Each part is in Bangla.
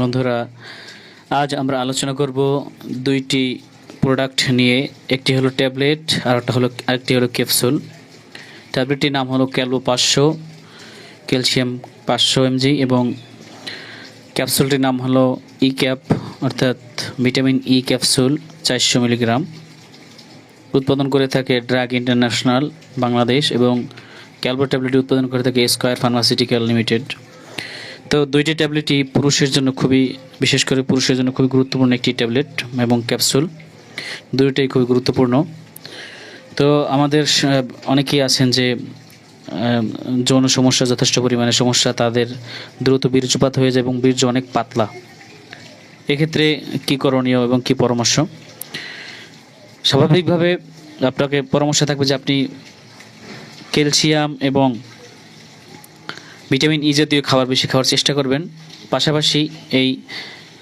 বন্ধুরা, আজ আমরা আলোচনা করব দুইটি প্রোডাক্ট নিয়ে। একটি হলো ট্যাবলেট, আর একটা হলো আরেকটি হলো ক্যাপসুল। ট্যাবলেটটির নাম হলো ক্যালবো পাঁচশো, ক্যালসিয়াম পাঁচশো এমজি, এবং ক্যাপসুলটির নাম হলো ই ক্যাপ অর্থাৎ ভিটামিন ই ক্যাপসুল চারশো মিলিগ্রাম। উৎপাদন করে থাকে ড্রাগ ইন্টারন্যাশনাল, বাংলাদেশ, এবং ক্যালবো ট্যাবলেটটি উৎপাদন করে থাকে স্কয়ার ফার্মাসিউটিক্যাল লিমিটেড। তো দুইটি ট্যাবলেটই পুরুষের জন্য খুবই, বিশেষ করে পুরুষের জন্য খুবই গুরুত্বপূর্ণ একটি ট্যাবলেট এবং ক্যাপসুল। দুইটাই খুবই গুরুত্বপূর্ণ। তো আমাদের অনেকেই আছেন যে যৌন সমস্যা, যথেষ্ট পরিমাণে সমস্যা, তাদের দ্রুত বীর্যপাত হয়ে যায় এবং বীর্য অনেক পাতলা। এক্ষেত্রে কী করণীয় এবং কী পরামর্শ? স্বাভাবিকভাবে আপনাকে পরামর্শ থাকবে যে আপনি ক্যালসিয়াম এবং ভিটামিন ই জাতীয় খাবার বেশি খাওয়ার চেষ্টা করবেন। পাশাপাশি এই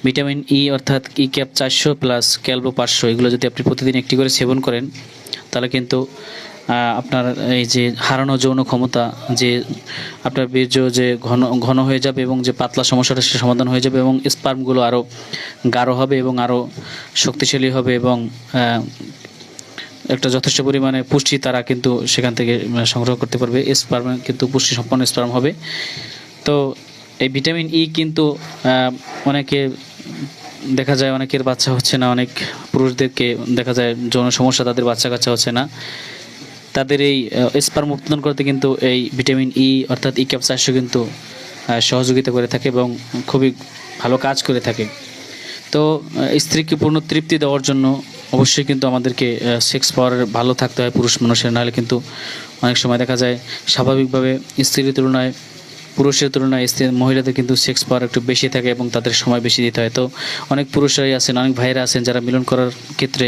ভিটামিন ই অর্থাৎ ই ক্যাপ চারশো প্লাস ক্যালবো পাঁচশো, এগুলো যদি আপনি প্রতিদিন একটি করে সেবন করেন, তাহলে কিন্তু আপনার এই যে হারানো যৌন ক্ষমতা, যে আপনার বীর্য যে ঘন ঘন হয়ে যাবে এবং যে পাতলা সমস্যাটা সে সমাধান হয়ে যাবে এবং স্পার্মগুলো আরও গাঢ় হবে এবং আরও শক্তিশালী হবে এবং একটা যথেষ্ট পরিমাণে পুষ্টি তারা কিন্তু সেখান থেকে সংগ্রহ করতে পারবে। স্পার্ম কিন্তু পুষ্টি সম্পন্ন স্পার্ম হবে। তো এই ভিটামিন ই কিন্তু আহ, অনেকে দেখা যায় অনেকের বাচ্চা হচ্ছে না অনেক পুরুষদেরকে দেখা যায় যৌন সমস্যা তাদের বাচ্চা কাচ্চা হচ্ছে না। তাদের এই স্পার্ম উৎপাদন করতে কিন্তু এই ভিটামিন ই অর্থাৎ ই ক্যাপ চারশো কিন্তু সহযোগিতা করে থাকে এবং খুবই ভালো কাজ করে থাকে। তো স্ত্রীকে পূর্ণ তৃপ্তি দেওয়ার জন্য অবশ্যই কিন্তু আমাদেরকে সেক্স পাওয়ার ভালো থাকতে হয় পুরুষ মানুষের। নাহলে কিন্তু অনেক সময় দেখা যায়, স্বাভাবিকভাবে স্ত্রীর তুলনায় পুরুষের তুলনায় স্ত্রী, মহিলাদের কিন্তু সেক্স পাওয়ার একটু বেশি থাকে এবং তাদের সময় বেশি দিতে হয়। তো অনেক পুরুষরাই আছেন, অনেক ভাইরা আছেন যারা মিলন করার ক্ষেত্রে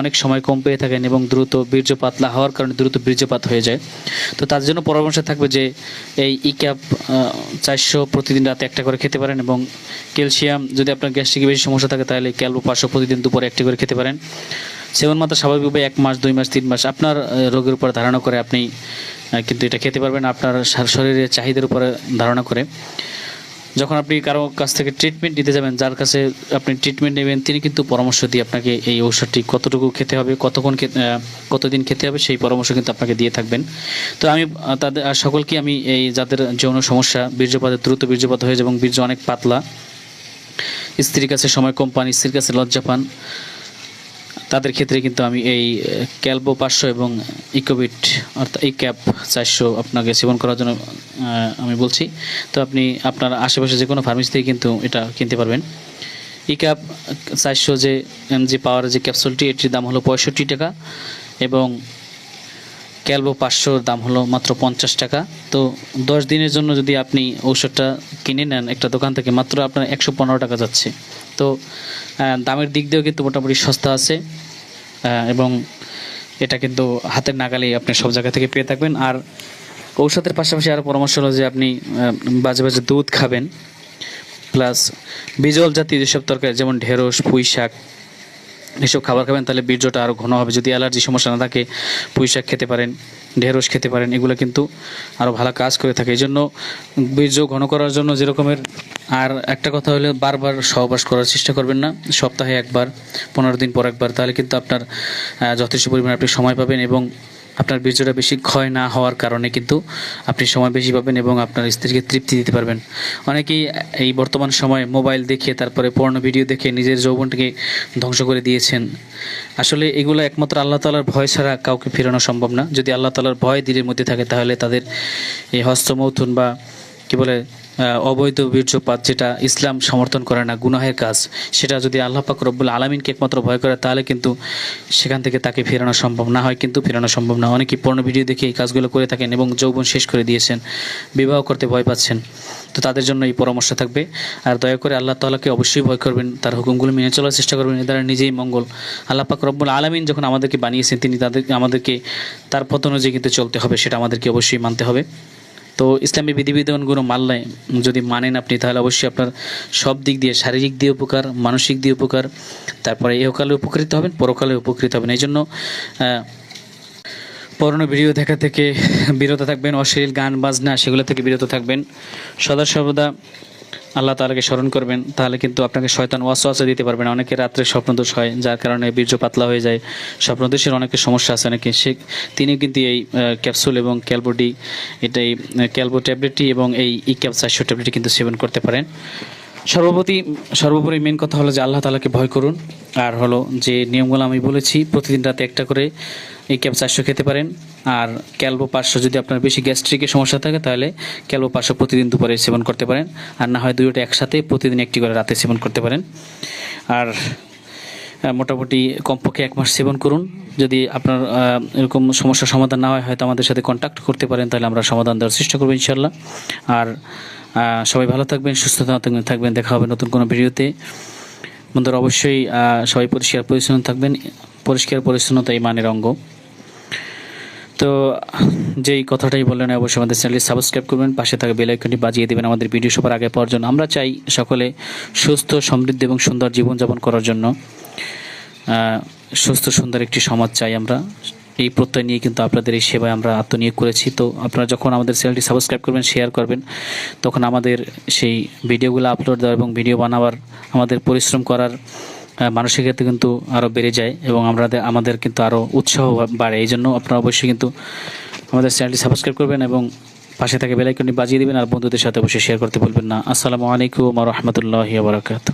অনেক সময় কম পেয়ে থাকেন এবং দ্রুত বীর্য পাতলা হওয়ার কারণে দ্রুত বীর্যপাত হয়ে যায়। তো তার জন্য পরামর্শ থাকবে যে এই ই ক্যাপ চারশো প্রতিদিন রাতে একটা করে খেতে পারেন এবং ক্যালসিয়াম, যদি আপনার গ্যাস্ট্রিকে বেশি সমস্যা থাকে তাহলে ক্যালবো পাঁচশো প্রতিদিন দুপুরে একটি করে খেতে পারেন। সেবন মাত্রা স্বাভাবিকভাবে এক মাস, দুই মাস, তিন মাস আপনার রোগের উপর ধারণা করে আপনি কিন্তু এটা খেতে পারবেন আপনার শরীরের চাহিদার উপরে ধারণা করে। যখন আপনি কারও কাছ থেকে ট্রিটমেন্ট নিতে যাবেন, যার কাছে আপনি ট্রিটমেন্ট নেবেন, তিনি কিন্তু পরামর্শ দিয়ে আপনাকে এই ঔষধটি কতটুকু খেতে হবে, কতক্ষণ কতদিন খেতে হবে, সেই পরামর্শ কিন্তু আপনাকে দিয়ে থাকবেন। তো আমি তাদের সকলকে আমি এই যাদের যৌন সমস্যা, বীর্যপাতের দ্রুত বীর্যপাত হয়ে যায় এবং বীর্য অনেক পাতলা, স্ত্রীর কাছে সময় কম পান, স্ত্রীর কাছে লজ্জা পান তাদের ক্ষেত্রে কিন্তু আমি এই ক্যালবো পাঁচশো এবং ইকোবিট, অর্থাৎ এই ক্যাপ চারশো আপনাকে সেবন করার জন্য আমি বলছি। তো আপনি আপনার আশেপাশে যে কোনো ফার্মেসি থেকে কিন্তু এটা কিনতে পারবেন। ই ক্যাপ চারশো যে এমজি পাওয়ার যে ক্যাপসুলটি এটির দাম হলো পঁয়ষট্টি টাকা এবং ক্যালবো পাঁচশোর দাম হলো মাত্র পঞ্চাশ টাকা। তো দশ দিনের জন্য যদি আপনি ঔষধটা কিনে নেন একটা দোকান থেকে, মাত্র আপনার একশো পনেরো টাকা যাচ্ছে। তো দামের দিক দিয়েও কিন্তু মোটামুটি সস্তা আছে। এবং এটা কিন্তু হাতের নাগালেই আপনি সব জায়গা থেকে পেয়ে থাকবেন। আর ঔষধের পাশাপাশি আরও পরামর্শ হলো যে আপনি বাজে বাজে দুধ খাবেন। প্লাস বিজল জাতীয় যেসব তরকারি, যেমন ঢেঁড়স পুঁই শাক এসব খাবার খাবেন, তাহলে বীর্যটা আরও ঘন হবে। যদি অ্যালার্জি সমস্যা না থাকে, পুঁই শাক খেতে পারেন, ঢেঁড়স খেতে পারেন, এগুলো কিন্তু আরও ভালো কাজ করে থাকে। এই জন্য বীর্য ঘন করার জন্য যেরকমের, আর একটা কথা হলে, বারবার সহবাস করার চেষ্টা করবেন না। সপ্তাহে একবার, পনেরো দিন পর একবার, তাহলে কিন্তু আপনার যথেষ্ট পরিমাণে আপনি সময় পাবেন এবং আপনার বীর্যটা বেশি ক্ষয় না হওয়ার কারণে কিন্তু আপনি সময় বেশি পাবেন এবং আপনার স্ত্রীকে তৃপ্তি দিতে পারবেন। অনেকেই এই বর্তমান সময়ে মোবাইল দেখে, তারপরে পর্ণ ভিডিও দেখে নিজের যৌবনটাকে ধ্বংস করে দিয়েছেন। আসলে এগুলো একমাত্র আল্লাহ তালার ভয় ছাড়া কাউকে ফেরানো সম্ভব না। যদি আল্লাহ তালার ভয় দিলের মধ্যে থাকে, তাহলে তাদের এই হস্তমৌথুন বা কি বলে অবৈধ বীর্যপাত যেটা ইসলাম সমর্থন করে না, গুনাহের কাজ, সেটা যদি আল্লাহ পাক রব্বুল আলমিনকে একমাত্র ভয় করে, তাহলে কিন্তু সেখান থেকে তাকে ফেরানো সম্ভব না হয়, কিন্তু ফেরানো সম্ভব না। অনেকেই পর্ণ ভিডিও দেখে এই কাজগুলো করে থাকেন এবং যৌবন শেষ করে দিয়েছেন, বিবাহ করতে ভয় পাচ্ছেন। তো তাদের জন্য এই পরামর্শ থাকবে। আর দয়া করে আল্লাহ তাআলাকে অবশ্যই ভয় করবেন, তার হুকুমগুলো মেনে চলার চেষ্টা করবেন, এ দ্বারা নিজেই মঙ্গল। আল্লাহ পাক রব্বুল আলমিন যখন আমাদেরকে বানিয়েছেন, তিনি তাদের, আমাদেরকে, তার পথ অনুযায়ী কিন্তু চলতে হবে, সেটা আমাদেরকে অবশ্যই মানতে হবে। তো ইসলামী বিধিবিধানগুলো মানলে যদি মানেন আপনি, তাহলে অবশ্যই আপনার সব দিক দিয়ে, শারীরিক দিয়ে উপকার, মানসিক দিয়ে উপকার, তারপরে এহকালে উপকৃত হবেন, পরকালে উপকৃত হবেন। এই জন্য পুরোনো ভিডিও দেখা থেকে বিরত থাকবেন। অশ্লীল গান, বাজনা, সেগুলো থেকে বিরত থাকবেন। সদা সর্বদা আল্লাহ তালাকে স্মরণ করবেন, তাহলে কিন্তু আপনাকে শয়তান ওয়াসওয়াসা দিতে পারবেন অনেকে রাত্রে স্বপ্নদোষ হয়, যার কারণে বীর্য পাতলা হয়ে যায়। স্বপ্নদোষের অনেকের সমস্যা আছে, অনেকে সে তিনি কিন্তু এই ক্যাপসুল এবং ক্যালবোডি এটাই ক্যালবো ট্যাবলেটটি এবং এই ই ক্যাপ ট্যাবলেটটি কিন্তু সেবন করতে পারেন। সর্বপ্রতি সর্বোপরি মেন কথা হলো যে আল্লাহ তালাকে ভয় করুন। আর হলো যে নিয়মগুলো আমি বলেছি, প্রতিদিন রাতে একটা করে এই ক্যাপ চারশো খেতে পারেন। আর ক্যালবো পাঁচশো যদি আপনার বেশি গ্যাস্ট্রিকের সমস্যা থাকে, তাহলে ক্যালবো পাঁচশো প্রতিদিন দুপুরে সেবন করতে পারেন। আর না হয় দুইটা একসাথে প্রতিদিন একটি করে রাতে সেবন করতে পারেন। আর মোটামুটি কমপক্ষে এক মাস সেবন করুন। যদি আপনার এরকম সমস্যার সমাধান না হয়, হয়তো আমাদের সাথে কন্ট্যাক্ট করতে পারেন, তাহলে আমরা সমাধান দেওয়ার চেষ্টা করব ইনশাল্লাহ আর সবাই ভালো থাকবেন, সুস্থ থাকবেন থাকবেন দেখা হবে নতুন কোনো ভিডিওতে। বন্ধুরা, অবশ্যই সবাই পরিষ্কার পরিচ্ছন্ন থাকবেন। পরিষ্কার পরিচ্ছন্নতা এই মানের অঙ্গ। তো, যেই কথাটাই বললেন, অবশ্যই আমাদের চ্যানেলটি সাবস্ক্রাইব করবেন, পাশে থাকা বেল আইকনটি বাজিয়ে দেবেন আমাদের ভিডিও সবার আগে পাওয়ার জন্য। আমরা চাই সকলে সুস্থ, সমৃদ্ধ এবং সুন্দর জীবনযাপন করার জন্য। সুস্থ, সুন্দর একটি সমাজ চাই আমরা। এই প্রত্যয় নিয়ে কিন্তু আপনাদের এই সেবায় আমরা আত্মনিয়োগ করেছি। তো আপনারা যখন আমাদের চ্যানেলটি সাবস্ক্রাইব করবেন শেয়ার করবেন তখন আমাদের সেই ভিডিওগুলো আপলোড দেওয়ার এবং ভিডিও বানাবার আমাদের পরিশ্রম করার আহ, মানসিকতা কিন্তু আরও বেড়ে যায় এবং আমরা আমাদের কিন্তু আরও উৎসাহ বাড়ে। এই জন্য আপনারা অবশ্যই কিন্তু আমাদের চ্যানেলটি সাবস্ক্রাইব করবেন এবং পাশে থেকে বেলাইকনটি বাজিয়ে দেবেন আর বন্ধুদের সাথে অবশ্যই শেয়ার করতে ভুলবেন না। আসসালামু আলাইকুম রহমতুল্লাহ বারাকাত